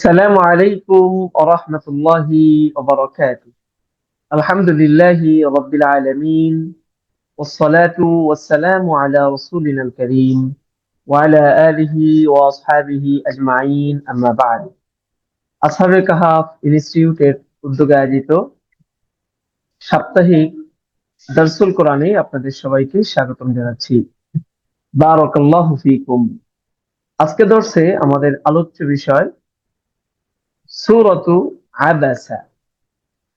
السلام عليكم ورحمة الله وبركاته الحمد لله رب العالمين والصلاة والسلام على رسولنا الكريم وعلى آله وأصحابه أجمعين أما بعد أصحاب কাহাফ ইনস্টিটিউটের উদ্যোগে আয়োজিত সাপ্তাহিক দারসুল কোরআনে আপনাদের সবাইকে স্বাগতম জানাচ্ছি বারাকাল্লাহু ফিকুম আজকে দর্শে আমাদের আলোচ্য বিষয় সূরাতু আবাসা।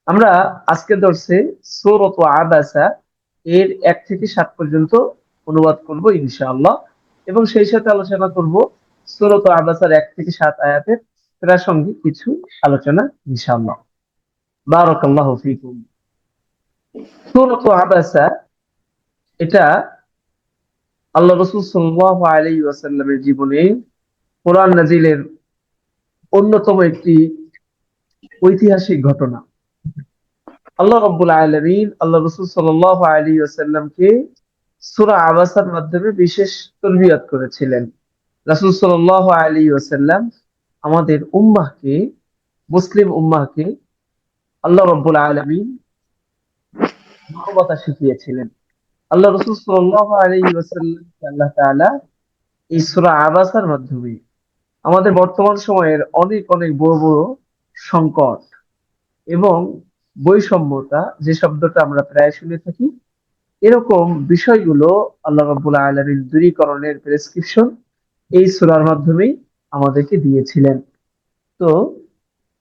আমরা আজকে দর্শে সূরাতু আবাসা, এর এক থেকে সাত পর্যন্ত অনুবাদ করব ইনশাআল্লাহ। এবং সেই সাথে আলোচনা করব সূরাতু আবাসার এক থেকে সাত আয়াতের প্রাসঙ্গিক কিছু আলোচনা ইনশাআল্লাহ। বারাকাল্লাহু ফিকুম। সূরাতু আবাসা, এটা আল্লাহ রসুল সাল্লাল্লাহু আলাইহি ওয়াসাল্লামের জীবনে কোরআন নাজিলের অন্যতম একটি ঐতিহাসিক ঘটনা। আল্লাহ রব্বুল আলমিন, আল্লাহ রসুল সাল্লাহ আলী আসাল্লামকে সুরা আবাসার মাধ্যমে বিশেষ তরবিয়ত করেছিলেন। রাসুল সাল্লাহ আলী আসাল্লাম আমাদের উম্মাহকে, মুসলিম উম্মাহকে আল্লাহ রব্বুল আলমিন মানবতা শিখিয়েছিলেন। আল্লাহ রসুল সাল্লাহ আলী আসাল্লামকে আল্লাহ তাআলা এই সুরা আবাসার মাধ্যমে আমাদের বর্তমান সময়ের অনেক অনেক বড় বড় সংকট এবং বৈষম্যতা যে শব্দটা আমরা প্রায় শুনে থাকি, এরকম বিষয়গুলো আল্লাহ রাব্বুল আলামিন দূরীকরণের প্রেসক্রিপশন এই সূরার মাধ্যমেই আমাদেরকে দিয়েছিলেন। তো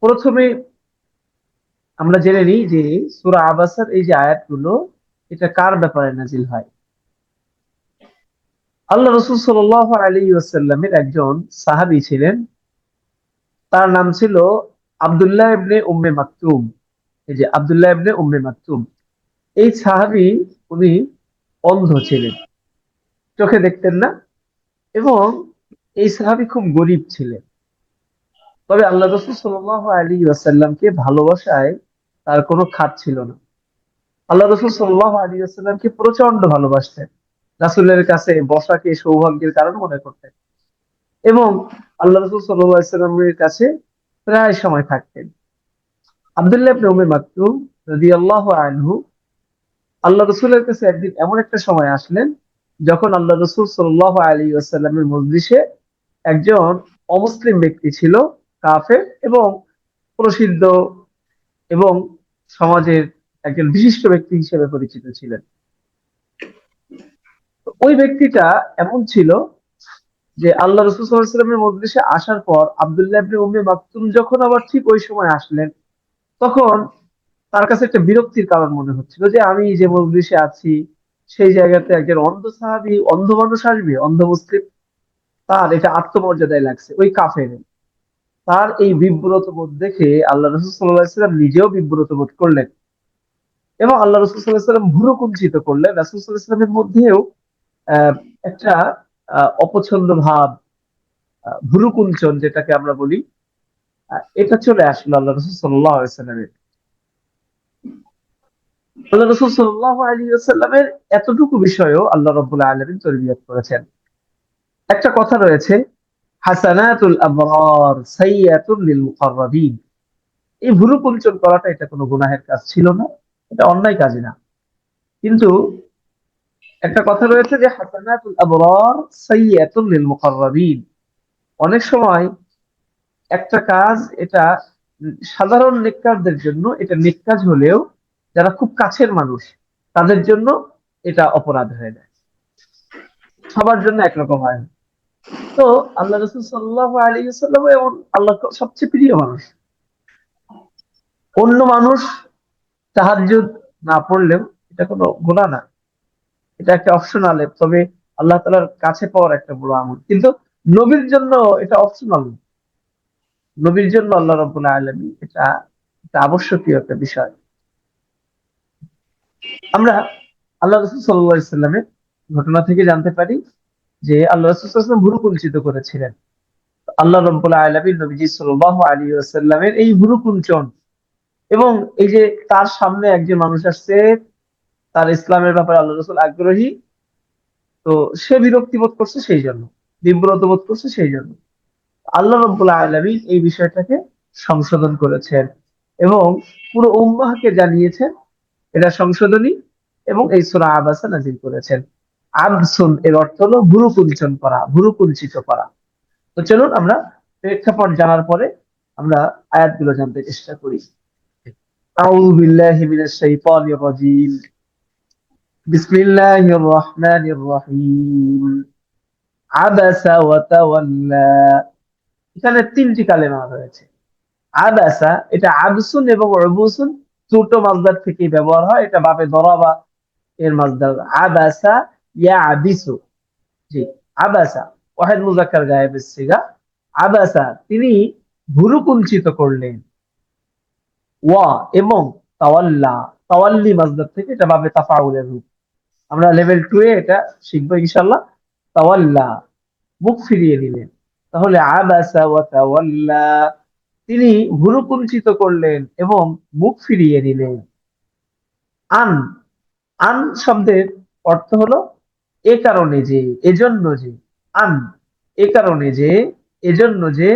প্রথমে আমরা জেনে নিই যে সূরা আবাসার এই যে আয়াতগুলো, এটা কার ব্যাপারে নাজিল হয়? আল্লাহ রসুল সাল আলী ওয়াসাল্লামের একজন সাহাবি ছিলেন। তার নাম ছিল আবদুল্লাহ ইবনে উম্মে মাকতুম। এই যে আবদুল্লাহ ইবনে উম্মে মাকতুম। এই সাহাবি, উনি অন্ধ ছিলেন। চোখে দেখতেন না। এবং এই সাহাবি খুব গরিব ছিলেন। তবে আল্লাহ রসুল সাল আলী ওয়াসাল্লামকে ভালোবাসায় তার কোনো খাত ছিল না। আল্লাহ রসুল সাল্লাহ আলী ওয়াসাল্লামকে প্রচণ্ড ভালোবাসতেন। রাসুলের কাছে বসাকে সৌভাগ্যের কারণ মনে করতেন। এবং আল্লাহ রসুল সাল্লাহ সাল্লামের কাছে প্রায় সময় থাকতেন। আবদুল্লাহ উমে মাকতুম রদি আল্লাহ আনহু আল্লাহ রসুলের কাছে একদিন এমন একটা সময় আসলেন, যখন আল্লাহ রসুল সাল্লাহ আলী আসাল্লামের মজলিসে একজন অমুসলিম ব্যক্তি ছিল কাফে এবং প্রসিদ্ধ এবং সমাজের একজন বিশিষ্ট ব্যক্তি হিসেবে পরিচিত ছিলেন। ওই ব্যক্তিটা এমন ছিল যে আল্লাহ রসুল সাল্লামের মজলিসে আসার পর আবদুল্লাহ ইবনে উম্মে মাকতুম যখন আবার ঠিক ওই সময় আসলেন, তখন তার কাছে একটা বিরক্তির কারণ মনে হচ্ছিল যে আমি যে মজলিসে আছি, সেই জায়গাতে একজন অন্ধ সাহাবি, অন্ধ মানুষ আসবে, অন্ধ মুসলিম, তার এটা আত্মমর্যাদায় লাগছে, ওই কাফের। তার এই বিব্রত বোধ দেখে আল্লাহ রসুল সাল্লাহাম নিজেও বিব্রত বোধ করলেন এবং আল্লাহ রসুল সাল্লাহাম ভুরু কুঞ্চিত করলেন। রাসুল সাল্লাহামের মধ্যেও একটা অপছন্দ ভাব ভুরুকুঞ্চন যেটাকে আমরা বলি এটা চলে আসলো আল্লাহ রসুল সাল্লামের আল্লাহ রসুল সাল্লাহ আলী আসাল্লামের এতটুকু বিষয়েও আল্লাহ রব্বুল্লাহ আলমিন তরবিয়ত করেছেন। একটা কথা রয়েছে, হাসানাতুল আবরার সাইয়াতুল লিল মুকাররাবিন। এই ভুরুকুঞ্চন করাটা এটা কোনো গুনাহের কাজ ছিল না, এটা অন্যায় কাজই না। কিন্তু একটা কথা রয়েছে যে হাসানাতুল আবরার সাইয়াতুল লিল অনেক সময় একটা কাজ, এটা সাধারণ নেককারদের জন্য এটা নেক কাজ হলেও যারা খুব কাছের মানুষ, তাদের জন্য এটা অপরাধ হয়ে যায়। সবার জন্য একরকম হয়। তো আল্লাহ রসুল সাল্লাহ আলী সাল্লাম এমন আল্লাহ সবচেয়ে প্রিয় মানুষ। অন্য মানুষ সাহায্য না পড়লেও এটা কোনো গুণা না। এটা একটা অপশনাল তবে আল্লাহ তালার কাছে পাওয়ার একটা বড় আমল। কিন্তু নবীর জন্য এটা অপশনাল নবীর জন্য আল্লাহ রব্বুল আলমী এটা একটা আবশ্যকীয় একটা বিষয়। আমরা আল্লাহ রসুল সাল্লামের ঘটনা থেকে জানতে পারি যে আল্লাহ রসুলাম ভুরু কুঞ্চিত করেছিলেন। আল্লাহ রব্বুল আলমী নবীজি সাল্লাহ আলী আসাল্লামের এই ভুরু কুঞ্চন এবং এই যে তার সামনে একজন মানুষ আসছে তার ইসলামের ব্যাপারে আল্লাহ রসুল আগ্রহী। তো সে বিরক্তি বোধ করছে সেই জন্য, বিব্রত বোধ করছে সেই জন্য। আল্লাহ রব্বুল্লাহ আলমী এই বিষয়টাকে সংশোধন করেছেন এবং পুরো উম্মাহকে জানিয়েছেন, এটা সংশোধনী এবং এই সুরা আবাসা নাজিল করেছেন। আবসুন এর অর্থ হলো ভুরু কুঞ্চন করা ভুরু কুঞ্চিত করা। তো চলুন আমরা প্রেক্ষাপট জানার পরে আমরা আয়াতগুলো জানতে চেষ্টা করি। আউযু বিল্লাহি মিনাশ শাইতানির রাজীম। বিসমিল্লাহির রহমানির রহিম। আবাসা ওয়া তাওয়াল্লা। এখানে তিনটি কালেমা রয়েছে। আদাসা এটা আবসুন এবং অবুসুন দুটো মাজদার থেকে ব্যবহার হয়। এটা বাপে দরাবা এর মাজদার। আদাসা ইয়া আদিসু জি, আবাসা, ওয়াহিদ মুজাক্কার গায়েবের সিগা। আবাসা, তিনি ভুরু কুঞ্চিত করলেন। ওয়া এবং তাওয়াল্লা, তাওয়াল্লি মাজদার থেকে এটা বাপে তাফাউলের রূপ। আমরা লেভেল টু এ এটা শিখব ইনশাল্লাহ তাওয়াল্লা মুখ ফিরিয়ে নিলেন। তাহলে আবাসা ওয়া তাওয়াল্লা, তিনি ভুরু কুঞ্চিত করলেন এবং মুখ ফিরিয়ে নিলেন। আন আন শব্দের অর্থ হলো, এ কারণে যে, এজন্য যে, আন, এ কারণে যে, এজন্য যে,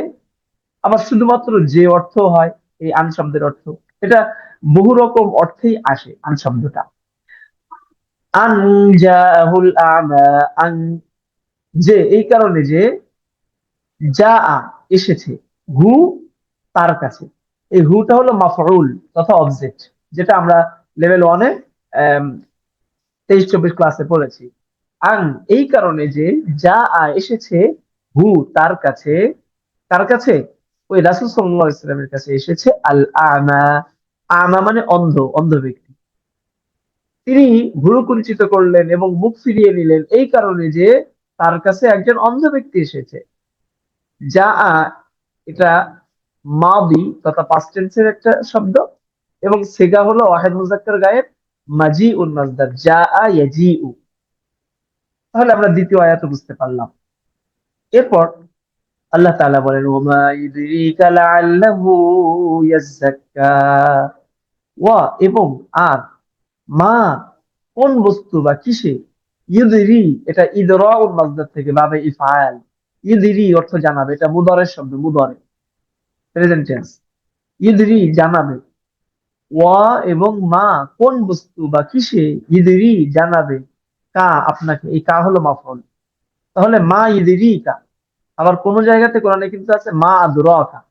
আবার শুধুমাত্র যে অর্থ হয়, এই আন শব্দের অর্থ। এটা বহু রকম অর্থেই আসে আন শব্দটা। আন আমা আন, যে, এই কারণে যে যা এসেছে, হু তার কাছে। এই হুটা হলো মাফরুল তথা অবজেক্ট, যেটা আমরা লেভেল ওয়ানে তেইশ, চব্বিশ ক্লাসে পড়েছি। আং, এই কারণে যে যা এসেছে, হু তার কাছে তার কাছে? ওই রাসুল সাল্লাহ ইসলামের কাছে এসেছে আল আমা আমা মানে অন্ধ অন্ধ ব্যক্তি। তিনি ভুরু কুঞ্চিত করলেন এবং মুখ ফিরিয়ে নিলেন এই কারণে যে তার কাছে একজন অন্ধ ব্যক্তি এসেছে। যা এটা মাদি তথা পাস্ট টেন্সের একটা শব্দ এবং সেগা হলো ওয়াহেদ মুজাক্কার গায়েব মাজি উন মাজদার যা আ ইয়াজি উ তাহলে আমরা দ্বিতীয় আয়াত বুঝতে পারলাম। এরপর আল্লাহ তাআলা বলেন, ওমা ইদরিকা ওয়া এবং আর মা কোন বস্তু বা কিসে? ইউদিরি, এটা ইদরাউল মাজদার থেকে বাবে ইফআল। ইউদিরি অর্থ জানাবে, এটা মুদরের শব্দ, মুদরে। প্রেজেন্ট টেন্স ইদরি জানাবে। ওয়া এবং মা কোন বস্তু বা কিসে? ইদরি জানাবে। কা আপনাকে, এই কা হলো মাফল তাহলে মা ইদরি কা? আবার কোন জায়গাতে কোরআনে কিন্তু আছে, মা আদরাকা।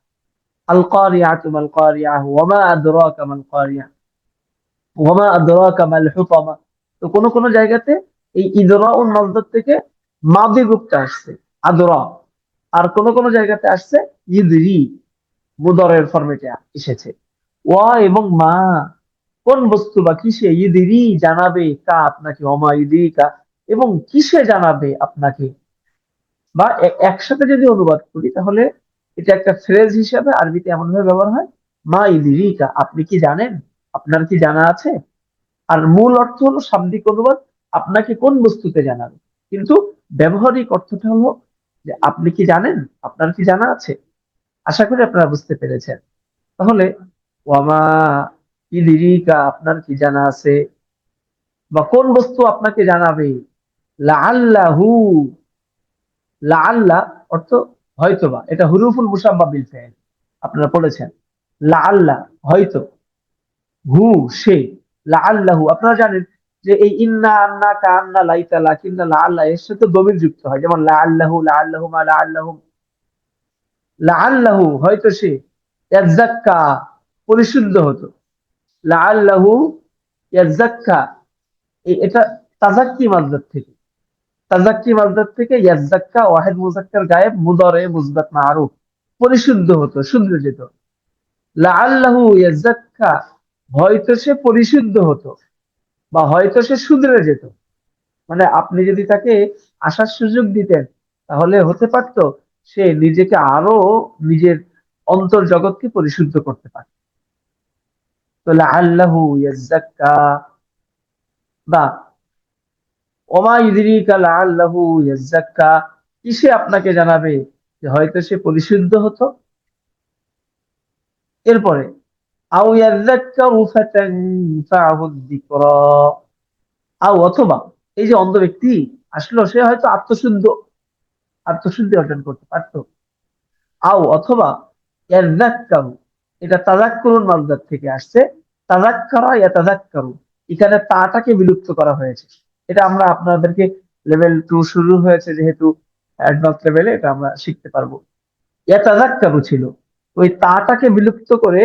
আল কারিয়াতু মাল কারিয়াহ ওয়া মা আদরাকা মাল কারিয়া ওয়া মা আদরাকা মাল হুতামা। তো কোন কোন জায়গাতে এই মাজদার থেকে মাদি রূপটা আসছে, আদরা। আর জায়গাতে আসছে ইদরি, মুদরের এসেছে। ওয়া এবং মা, কোন বস্তু বা কিসে ইদিরি জানাবে কা আপনাকে অমা কা এবং কিসে জানাবে আপনাকে? বা একসাথে যদি অনুবাদ করি, তাহলে এটা একটা ফ্রেজ হিসাবে আরবিতে এমন ভাবে ব্যবহার হয়, মা কা আপনি কি জানেন? আপনার কি জানা আছে? আর মূল অর্থ হলো শাব্দিক অনুবাদ, আপনাকে কোন বস্তুতে জানাবে? কিন্তু ব্যবহারিক অর্থটা হলো যে আপনি কি জানেন? আপনার কি জানা আছে? আশা করি আপনারা বুঝতে পেরেছেন। তাহলে, ওয়ামা ইদিরিকা, আপনার কি জানা আছে? বা কোন বস্তু আপনাকে জানাবে? লাআল্লাহু, লাআল্লা অর্থ হয়তোবা। এটা হুরুফুল মুসাব্বা বিল ফাইল আপনারা পড়েছেন। লাআল্লা, হয়তো। হু, সে, লাআল্লাহু। আপনারা জানেন যে এই ইন্না আন্না কা আন্না লাইতা, লাকিন্না লাআল্লা এর সাথে দমির যুক্ত হয়। যেমন লাআল্লাহু লাআল্লাহু মা লাআল্লাহু। লাআল্লাহু হয়তো সে ইয়াজ্জাক্কা পরিশুদ্ধ হতো। লাআল্লাহু ইয়াজ্জাক্কা এটা তাজাক্কি মাসদার থেকে। তাজাক্কি মাসদার থেকে ইয়াজ্জাক্কা, ওয়াহিদ মুজাক্কার গায়েব, মুদরে মুজবাত মারুফ, পরিশুদ্ধ হতো শুদ্ধ যেত লাআল্লাহু ইয়াজ্জাক্কা হয়তো সে পরিশুদ্ধ হতো বা হয়তো সে শুধরে যেত। মানে আপনি যদি তাকে আসার সুযোগ দিতেন, তাহলে হতে পারতো সে নিজেকে আরও নিজের অন্তর জগৎকে পরিশুদ্ধ করতে পারে ইয়াজ্জাক্কা বা ওমা ইদরিকা লাআল্লাহু ইয়াজ্জাক্কা কিসে আপনাকে জানাবে যে হয়তো সে পরিশুদ্ধ হতো? এরপরে ইয়াজ্জাক্কারু ফাতানফাহু যিকরা। আও অথবা এই যে অন্ধ ব্যক্তি আসলো, সে হয়তো আত্মশুদ্ধ, আত্মশুদ্ধি অর্জন করতে পারতো। আও অথবা ইয়াযাক্কারু এটা তাজাক্কুরুন মাসদার থেকে আসছে। তাজাক্কারা ইয়াতাজাক্কারু এখানে তাটাকে বিলুপ্ত করা হয়েছে। এটা আমরা আপনাদেরকে লেভেল টু শুরু হয়েছে, যেহেতু অ্যাডভান্স লেভেলে এটা আমরা শিখতে পারব। ইয়াতাজাক্কারু ছিল, ওই তাটাকে বিলুপ্ত করে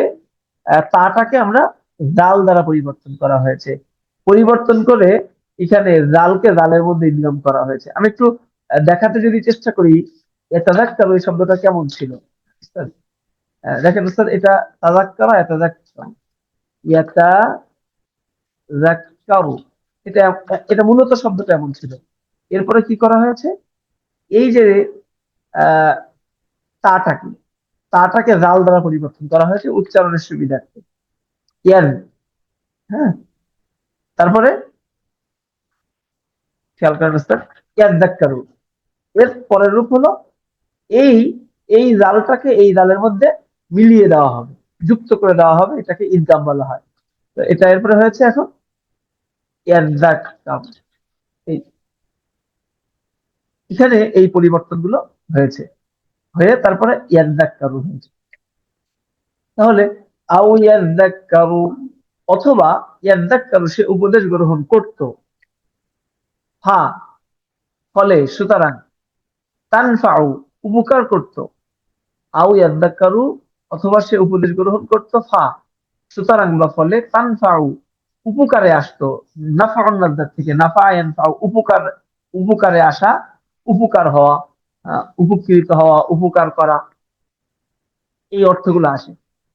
তাটাকে আমরা জাল দ্বারা পরিবর্তন করা হয়েছে। পরিবর্তন করে এখানে জালকে জালের মধ্যে নিয়ম করা হয়েছে। আমি একটু দেখাতে যদি চেষ্টা করি ইয়াতাজাক্কারু এই শব্দটা কেমন ছিল? দেখেন স্যার, এটা তাজাক্কারা ইয়াতাজাক্কারু ইয়াতাজাক্কারু এটা এটা মূলত শব্দটা এমন ছিল। এরপরে কি করা হয়েছে? এই যে, আহ, তাটাকে তাটাকে জাল দ্বারা পরিবর্তন করা হয়েছে, উচ্চারণের সুবিধার্থে। হ্যাঁ? তারপরে, খেয়াল করেন এর পরের রূপ হলো, এই এই জালটাকে এই জালের মধ্যে মিলিয়ে দেওয়া হবে, যুক্ত করে দেওয়া হবে, এটাকে ইনকাম বলা হয়। তো এটা এরপরে হয়েছে এখন এখানে এই পরিবর্তনগুলো হয়েছে। হয়ে তারপরে ইয়াদ্দাক্কারু হয়েছে। তাহলে আউ ইয়াদ্দাক্কারু অথবা ইয়াদ্দাক্কারু সে উপদেশ গ্রহণ করত। হা, ফলে সুতরাং তানফাউ, উপকার করত। আউ ইয়াদ্দাক্কারু অথবা সে উপদেশ গ্রহণ করত, ফা, সুতরাং বা ফলে তানফাউ, উপকারে আসতো। নাফা থেকে নাফা উপকার, উপকারে আসা, উপকার হওয়া। উপকৃত হওয়া, উপকার করা, এই অর্থগুলো আসে।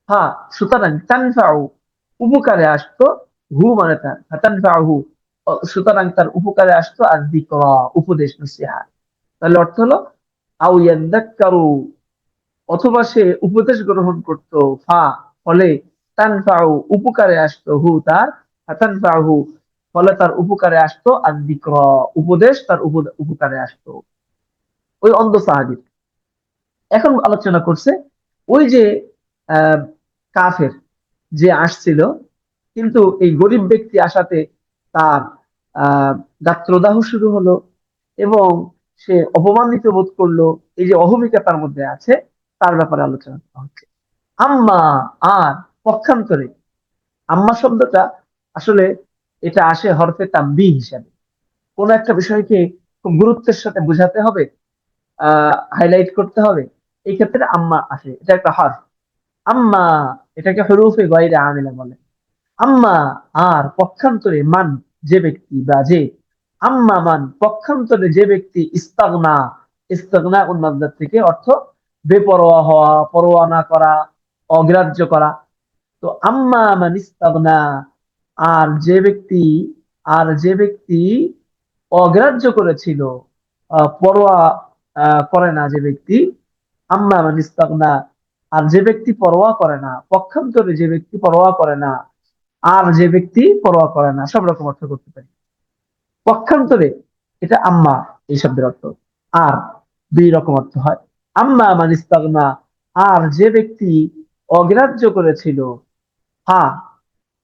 হ্যাঁ সুতরাং তানফাউ, উপকারে আসতো হু মানে সুতরাং তার উপকারে আসতো আর দিকরা, উপদেশ নসিহা। তাহলে অর্থ হলো আউ ইয়াদ্দাক্কারু অথবা সে উপদেশ গ্রহণ করত, ফা, ফলে তানফাউ, উপকারে আসতো হু তার। তানফাহু ফলে তার উপকারে আসতো আর দিকরা, উপদেশ তার উপ- উপকারে আসতো। ওই অন্ধ সাহাবীর। এখন আলোচনা করছে, ওই যে কাফের যে আসছিল, কিন্তু এই গরিব ব্যক্তি আসাতে তার গাত্রদাহ শুরু হলো এবং সে অপমানিত বোধ করল, এই যে অহমিকা তার মধ্যে আছে, তার ব্যাপারে আলোচনা করা হচ্ছে। আম্মা, আর পক্ষান্তরে, আম্মা শব্দটা আসলে এটা আসে হরফে তাম্বি হিসাবে। কোন একটা বিষয়কে খুব গুরুত্বের সাথে বোঝাতে হবে হাইলাইট করতে হবে। এই ক্ষেত্রে আম্মা আসে, এটা একটা হরফ আম্মা, এটাকে হরুফে গয়রে আমিলা বলে। আম্মা, আর পক্ষান্তরে মান যে ব্যক্তি বা যে। আম্মা মান পক্ষান্তরে যে ব্যক্তি ইস্তাগনা ইস্তাগনা উন্মাদার থেকে? অর্থ বেপরোয়া হওয়া, পরোয়া না করা, অগ্রাহ্য করা। তো আম্মা মান ইস্তাগনা, আর যে ব্যক্তি, আর যে ব্যক্তি অগ্রাহ্য করেছিল পরোয়া করে না যে ব্যক্তি। আম্মা মান ইস্তাগনা, আর যে ব্যক্তি পরোয়া করে না, পক্ষান্তরে যে ব্যক্তি পরোয়া করে না, আর যে ব্যক্তি পরোয়া করে না, সব রকম অর্থ করতে পারি। পক্ষান্তরে এটা আম্মা, এই শব্দের অর্থ। আর দুই রকম অর্থ হয়। আম্মা মান ইস্তাগনা, আর যে ব্যক্তি অগ্রাহ্য করেছিল হা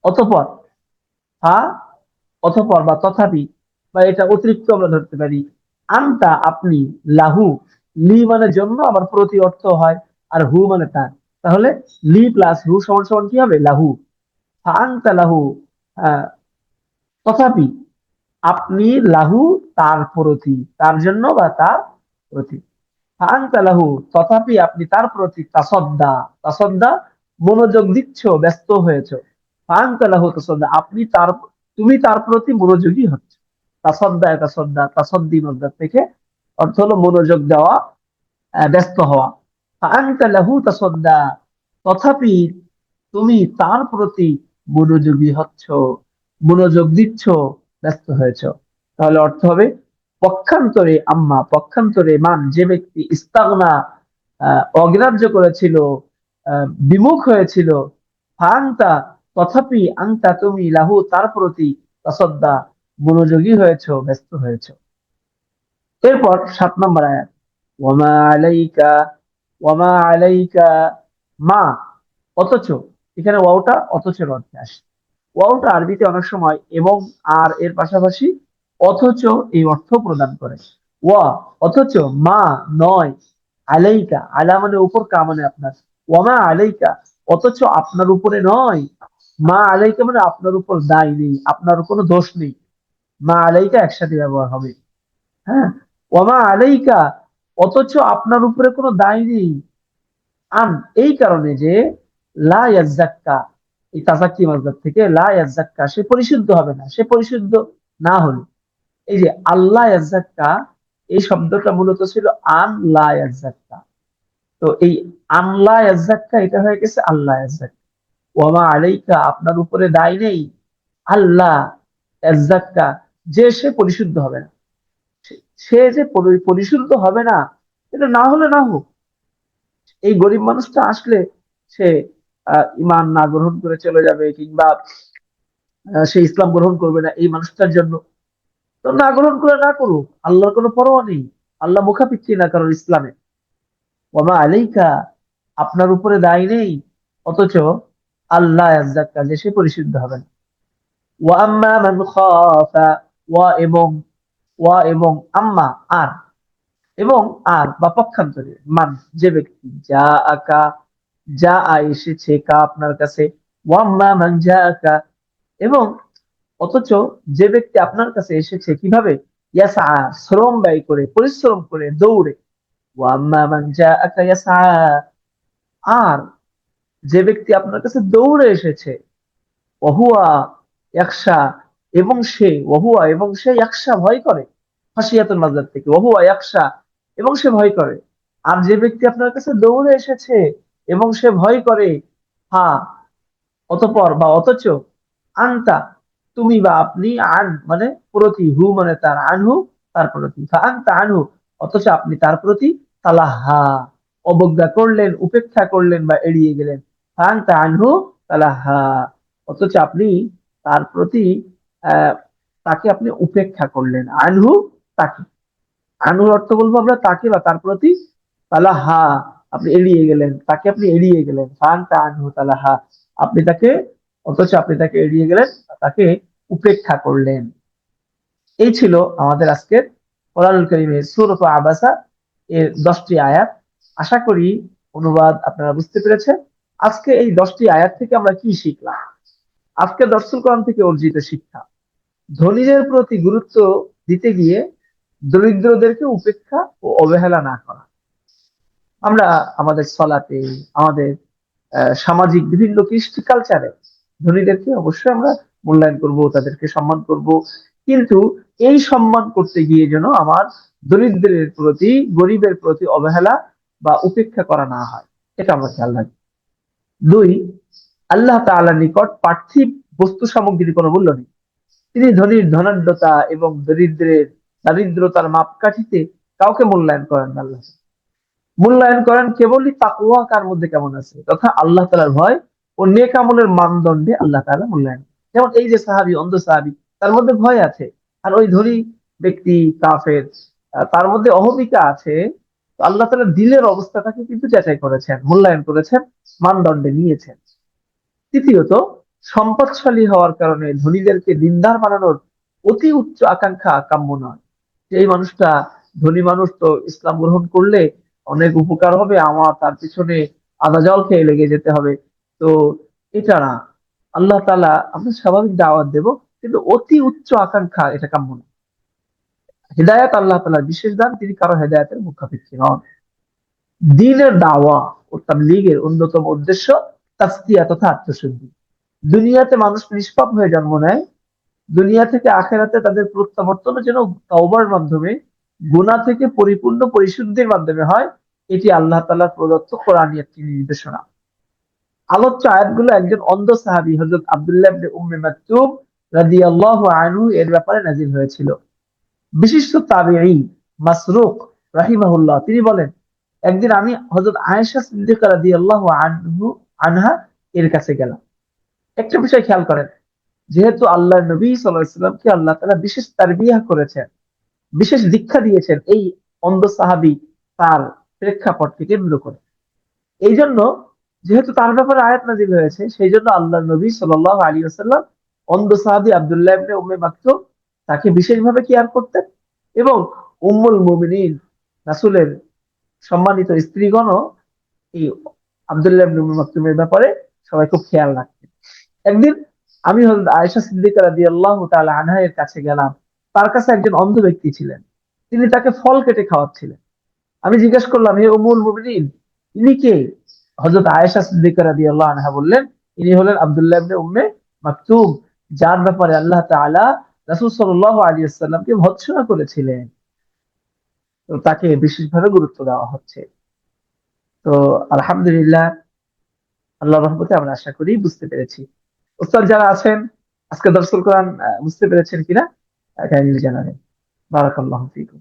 অতপর হা অতপর বা তথাপি, বা এটা অতিরিক্ত আমরা ধরতে পারি আনতা আপনি লাহু, লি মানে জন্য আবার প্রতি অর্থ হয়, আর হু মানে তার। তাহলে লি প্লাস হু সমান সমান কি হবে? লাহু। আনতা লাহু তথাপি আপনি লাহু তার প্রতি, তার জন্য বা তার প্রতি। আনতা লাহু, তথাপি আপনি তার প্রতি তাসদ্দা তাসদ্দা মনোযোগ দিচ্ছ, ব্যস্ত হয়েছ। আনতা লাহু তাসদ্দা, আপনি তার, তুমি তার প্রতি মনোযোগী হচ্ছ। তাসদ্দা তাসদ্দা, তাসদ্দি থেকে অর্থ হলো মনোযোগ দেওয়া ব্যস্ত হওয়া। লাহু তাসদ্দা, তথাপি তুমি তার প্রতি মনোযোগী হচ্ছ, মনোযোগ দিচ্ছ, ব্যস্ত হয়েছ। তাহলে অর্থ হবে পক্ষান্তরে আম্মা, পক্ষান্তরে মান। যে ব্যক্তি ইস্তাগনা অগ্রাহ্য করেছিল বিমুখ হয়েছিল আংতা তথাপি আংতা তুমি লাহু তার প্রতি তসদ্দা মনোযোগী হয়েছ, ব্যস্ত হয়েছ। এরপর সাত নম্বর আয়াত। ওয়ামা আলাইকা ওয়ামা আলাইকা মা, অথচ এখানে ওয়াওটা অথচের অর্থে আসে। ওয়াওটা আরবিতে অনেক সময় এবং আর এর পাশাপাশি অথচ এই অর্থ প্রদান করে। ওয়া, অথচ মা নয়, আলাইকা, আলা মানে উপর, কা মানে আপনার। ওয়ামা আলাইকা, অথচ আপনার উপরে নয়। মা আলাইকা মানে আপনার উপর দায় নেই, আপনার কোনো দোষ নেই। মা আলাইকা একসাথে ব্যবহার হবে। হ্যাঁ? ওয়ামা আলাইকা, অথচ আপনার উপরে কোনো দায় নেই। আন, এই কারণে যে লা এই তাজাক্কি মাজদার থেকে লা সে পরিশুদ্ধ হবে না, সে পরিশুদ্ধ না হলে। এই যে আল্লাহ ইয়াজ্জাক্কা এই শব্দটা মূলত ছিল আন লা তো এই আন লা ইয়াজ্জাক্কা এটা হয়ে গেছে আল্লাহ ইয়াজ্জাক্কা ওয়ামা আলাইকা, আপনার উপরে দায় নেই। আল্লাহ ইয়াজ্জাক্কা যে সে পরিশুদ্ধ হবে না। সে- যে পরিশুদ্ধ হবে না, এটা না হলে না হোক। এই গরিব মানুষটা আসলে সে ইমান না গ্রহণ করে চলে যাবে কিংবা সে ইসলাম গ্রহণ করবে না এই মানুষটার জন্য। তো না গ্রহণ করে না করুক, আল্লাহর কোনো পরোয়া নেই। আল্লাহ মুখাপিচ্ছি না কারণ ইসলামে। ওমা আলাইকা, আপনার উপরে দায় নেই, অথচ আল্লাহ যে সে পরিশুদ্ধ হবে না। ওয়া আম্মা মান খাফা ওয়া এবং ওয়া এবং আম্মা আর, এবং আর বা পক্ষান্তরে, মান, যে ব্যক্তি যা আকা যা আ এসেছে কা আপনার কাছে ওয়াম্মা মান যা আকা এবং অথচ যে ব্যক্তি আপনার কাছে এসেছে, কীভাবে? ইয়াসা শ্রম ব্যয় করে, পরিশ্রম করে, দৌড়ে ওয়াম্মা মান যা আকা ইয়াসা আর যে ব্যক্তি আপনার কাছে দৌড়ে এসেছে ওহুয়া একশা এবং সে, ওহুয়া, এবং সে একসা ভয় করে হাসিয়াতুল মাজার থেকে, ওহুয়া একশা এবং সে ভয় করে। আর যে ব্যক্তি আপনার কাছে দৌড়ে এসেছে, এবং সে ভয় করে, হা, অতপর বা অথচ আনতা, তুমি বা আপনি আন মানে প্রতি হু মানে তার আনহু, তার প্রতি আনতা আনহু, অথচ আপনি তার প্রতি তালাহা, অবজ্ঞা করলেন, উপেক্ষা করলেন বা এড়িয়ে গেলেন। আনতা আনহু, তালাহা, অথচ আপনি তার প্রতি তাকে আপনি উপেক্ষা করলেন। আনহু তাকে। আনুর অর্থ বলব আমরা তাকে বা তার প্রতি তালাহা। আপনি এড়িয়ে গেলেন, তাকে আপনি এড়িয়ে গেলেন। ফান্তা আনহু তালাহা। আপনি তাকে, অথচ আপনি তাকে এড়িয়ে গেলেন, তাকে উপেক্ষা করলেন। এই ছিল আমাদের আজকের কোরআনুল করিমের সুরত আবাসা এর দশটি আয়াত। আশা করি অনুবাদ আপনারা বুঝতে পেরেছেন। আজকে এই দশটি আয়াত থেকে আমরা কি শিখলাম? আজকে দর্শন কোরআন থেকে অর্জিত শিক্ষা। ধনীদের প্রতি গুরুত্ব দিতে গিয়ে দরিদ্রদেরকে উপেক্ষা ও অবহেলা না করা। আমরা আমাদের সলাতে, আমাদের সামাজিক বিভিন্ন কৃষ্টি কালচারে ধনীদেরকে অবশ্যই আমরা মূল্যায়ন করব, তাদেরকে সম্মান করব। কিন্তু এই সম্মান করতে গিয়ে যেন আমার দরিদ্রের প্রতি, গরিবের প্রতি অবহেলা বা উপেক্ষা করা না হয়, এটা আমরা খেয়াল রাখি। দুই, আল্লাহ তাআলার নিকট পার্থিব বস্তু সামগ্রীর কোনো মূল্য নেই। তিনি ধনীর ধনাঢ্যতা এবং দরিদ্রের দারিদ্রতার মাপকাঠিতে কাউকে মূল্যায়ন করেন না আল্লাহ। মূল্যায়ন করেন কেবলই তাকুয়া কার মধ্যে কেমন আছে? তথা আল্লাহ তালার ভয় ও নেক আমলের মানদণ্ডে আল্লাহ তাআলা মূল্যায়ন যেমন এই যে সাহাবি, অন্ধ সাহাবি, তার মধ্যে ভয় আছে। আর ওই ধনী ব্যক্তি, কাফের তার মধ্যে অহমিকা আছে। আল্লাহ তাআলা দিলের অবস্থাটাকে কিন্তু যাচাই করেছেন, মূল্যায়ন করেছেন, মানদণ্ডে নিয়েছেন। তৃতীয়ত সম্পদশালী হওয়ার কারণে ধনীদেরকে দিনদার বানানোর অতি উচ্চ আকাঙ্ক্ষা কাম্য নয়। এই মানুষটা ধনী মানুষ তো ইসলাম গ্রহণ করলে অনেক উপকার হবে আমার তার পিছনে আদা জল খেয়ে লেগে যেতে হবে। তো এটা না। আল্লাহ তালা আমরা স্বাভাবিক দাওয়াত দেব, কিন্তু অতি উচ্চ আকাঙ্ক্ষা এটা কাম্য না হেদায়াত আল্লাহ তালা বিশেষ দান, তিনি কারও হেদায়াতের মুখাপেক্ষী নন। দিনের দাওয়া ও তাবলীগের অন্যতম উদ্দেশ্য তাসকিয়া তথা আত্মশুদ্ধি। দুনিয়াতে মানুষ নিষ্পাপ হয়ে জন্ম নেয়। দুনিয়া থেকে আখেরাতে তাদের প্রত্যাবর্তন যেন তওবার মাধ্যমে, গুনাহ থেকে পরিপূর্ণ পরিশুদ্ধির মাধ্যমে হয়, এটি আল্লাহ তাআলার প্রদত্ত কোরআনী একটি নির্দেশনা। আলোচ্য আয়াতগুলো একজন অন্ধ সাহাবী হযরত আব্দুল্লাহ উম্মে মাকতুম রাদিয়াল্লাহু আনহু এর ব্যাপারে নাজিল হয়েছিল। বিশিষ্ট তাবেঈ মাসরুক রাহিমাহুল্লাহ, তিনি বলেন, একদিন আমি হযরত আয়েশা সিদ্দিকা রাদিয়াল্লাহু আনহু, আনহা এর কাছে গেলাম। একটা বিষয় খেয়াল করেন, যেহেতু আল্লাহ নবী সাল্লামকে আল্লাহ তাআলা বিশেষ তারবিয়া করেছেন, বিশেষ দীক্ষা দিয়েছেন এই অন্ধ সাহাবী তার প্রেক্ষাপটকে কেন্দ্র করে। এই জন্য যেহেতু তার ব্যাপারে আয়াত নাজিল হয়েছে সেই জন্য আল্লাহ নবী সাল্লাল্লাহু আলী ওয়াসাল্লাম অন্ধ সাহাবী আব্দুল্লাহ ইবনে উম্মে মাকতুম তাকে বিশেষভাবে কেয়ার করতেন এবং উম্মুল মুমিনিন রাসূলের সম্মানিত স্ত্রীগণও এই আব্দুল্লাহ ইবনে উম্মে মাকতুমের ব্যাপারে সবাই খুব খেয়াল রাখতেন। একদিন আমি হযরত আয়েশা সিদ্দিকা রাদিয়াল্লাহু তাআলা আনহা এর কাছে গেলাম। তার কাছে একজন অন্ধ ব্যক্তি ছিলেন। তিনি তাকে ফল কেটে খাওয়াচ্ছিলেন। আমি জিজ্ঞেস করলাম, হে উম্মুল মুমিনিন, ইনি কে? হযরত আয়েশা সিদ্দিকা রাদিয়াল্লাহু আনহা বললেন, ইনি হলেন আব্দুল্লাহ ইবনে উম্মে মাকতুম, যার ব্যাপারে আল্লাহ তাআলা রাসূল সাল্লাল্লাহু আলাইহি ওয়াসাল্লামকে ভৎসনা করেছিলেন। তো তাকে বিশেষভাবে গুরুত্ব দেওয়া হচ্ছে। তো আলহামদুলিল্লাহ, আল্লাহর রহমতে আমরা আশা করি বুঝতে পেরেছি। উস্তাদ যারা আছেন আজকে দর্শক কোরআন বুঝতে পেরেছেন কিনা? কাইন্ডলি জানাবেন বারাকাল্লাহ ফিকুম।